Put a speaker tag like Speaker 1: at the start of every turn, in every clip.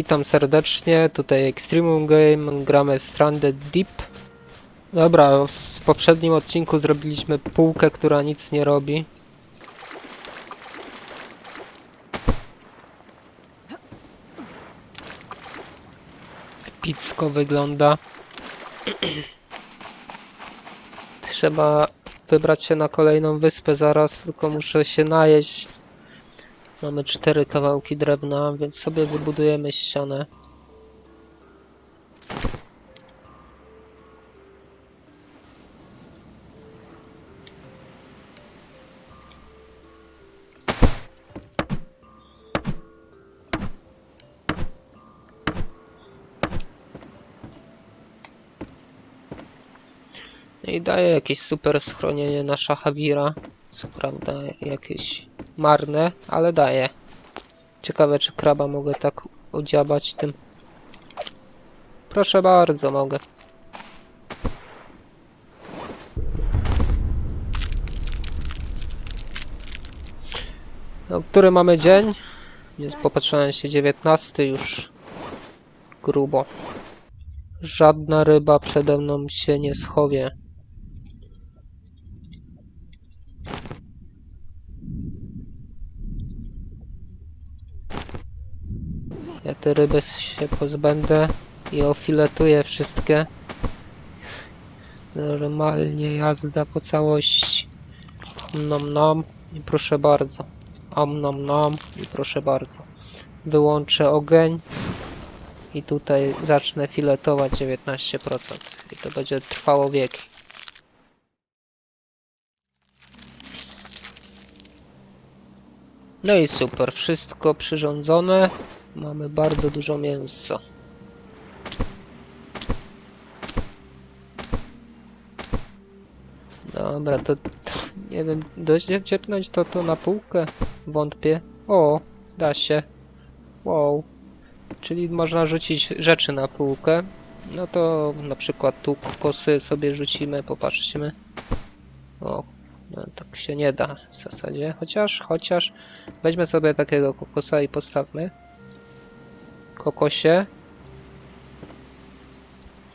Speaker 1: Witam serdecznie, tutaj Extremum Game, gramy Stranded Deep. Dobra, w poprzednim odcinku zrobiliśmy półkę, która nic nie robi. Epicko wygląda. Trzeba wybrać się na kolejną wyspę zaraz, tylko muszę się najeść. Mamy cztery kawałki drewna, więc sobie wybudujemy ścianę. No I daje jakieś super schronienie na Szachawira. Co prawda jakieś marne, ale daje. Ciekawe czy kraba mogę tak odziabać tym. Proszę bardzo, mogę. No, który mamy dzień? Jest popatrzałem się 19 już grubo. Żadna ryba przede mną się nie schowie. Ja te ryby się pozbędę i ofiletuję wszystkie. Normalnie jazda po całości. Nom nom i proszę bardzo. Om nom nom i proszę bardzo. Wyłączę ogień i tutaj zacznę filetować 19% i to będzie trwało wieki. No i super, wszystko przyrządzone. Mamy bardzo dużo mięsa. Dobra, to, to nie wiem, ciepnąć to to na półkę? Wątpię. O, da się. Wow. Czyli można rzucić rzeczy na półkę. No to na przykład tu kokosy sobie rzucimy, popatrzmy. O, no, tak się nie da w zasadzie. Chociaż, chociaż weźmy sobie takiego kokosa i postawmy. Kokosie.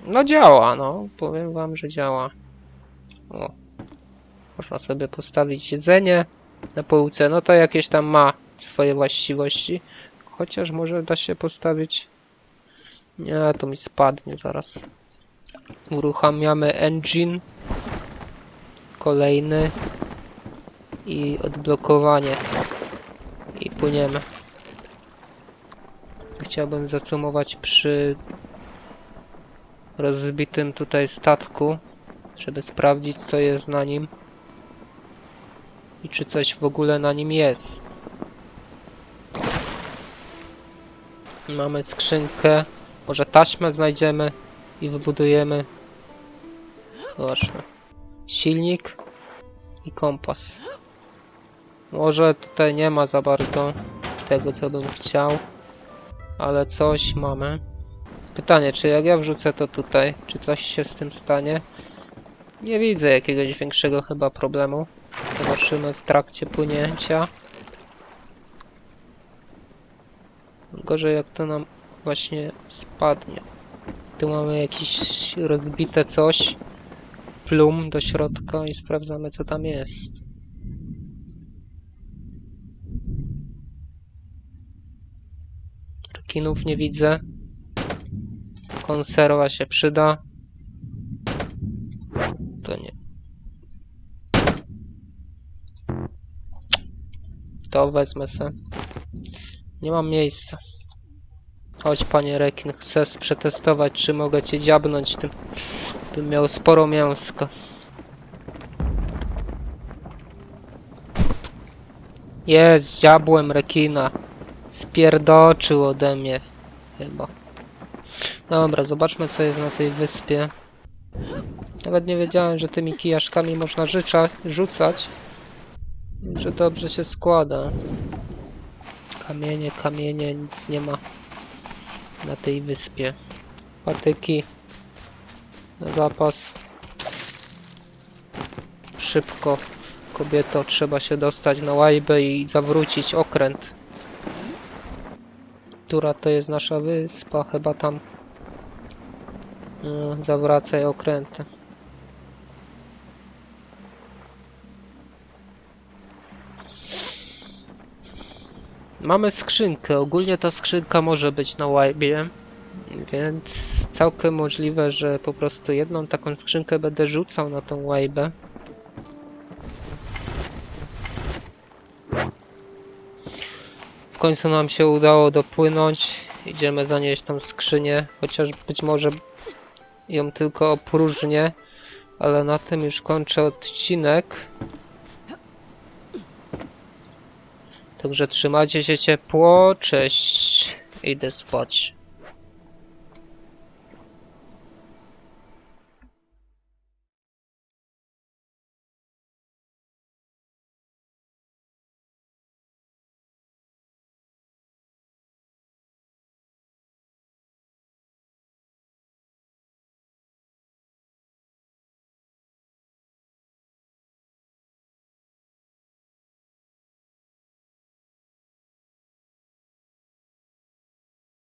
Speaker 1: No działa, no. Powiem wam, że działa. O. Można sobie postawić jedzenie na półce. No to jakieś tam ma swoje właściwości. Chociaż może da się postawić... Nie, to mi spadnie zaraz. Uruchamiamy engine. Kolejny. I odblokowanie. I płyniemy. Chciałbym zacumować przy rozbitym tutaj statku, żeby sprawdzić co jest na nim i czy coś w ogóle na nim jest. Mamy skrzynkę, może taśmę znajdziemy i wybudujemy. Zobaczmy. Silnik i kompas. Może tutaj nie ma za bardzo tego co bym chciał ale coś mamy. Pytanie, czy jak ja wrzucę to tutaj, czy coś się z tym stanie? Nie widzę jakiegoś większego chyba problemu. Zobaczymy w trakcie płynięcia. Gorzej jak to nam właśnie spadnie. Tu mamy jakieś rozbite coś. Plum do środka i sprawdzamy co tam jest. Rekinów nie widzę. Konserwa się przyda. To nie. To wezmę se. Nie mam miejsca. Chodź panie rekin, chcę przetestować czy mogę cię dziabnąć tym. Bym miał sporo mięska. Jest, dziabłem rekina. Spierdoczył ode mnie. Chyba. Dobra, zobaczmy co jest na tej wyspie. Nawet nie wiedziałem, że tymi kijaszkami można życza, rzucać. Że dobrze się składa. Kamienie, kamienie, nic nie ma na tej wyspie. Patyki. Zapas. Szybko, kobieto, trzeba się dostać na łajbę i zawrócić okręt. Która to jest nasza wyspa? Chyba tam. No, zawracaj okręty. Mamy skrzynkę. Ogólnie ta skrzynka może być na łajbie. Więc całkiem możliwe, że po prostu jedną taką skrzynkę będę rzucał na tą łajbę. Końcu nam się udało dopłynąć. Idziemy zanieść tą skrzynię, chociaż być może ją tylko opróżnię, ale na tym już kończę odcinek. Także trzymajcie się ciepło, cześć, idę spać.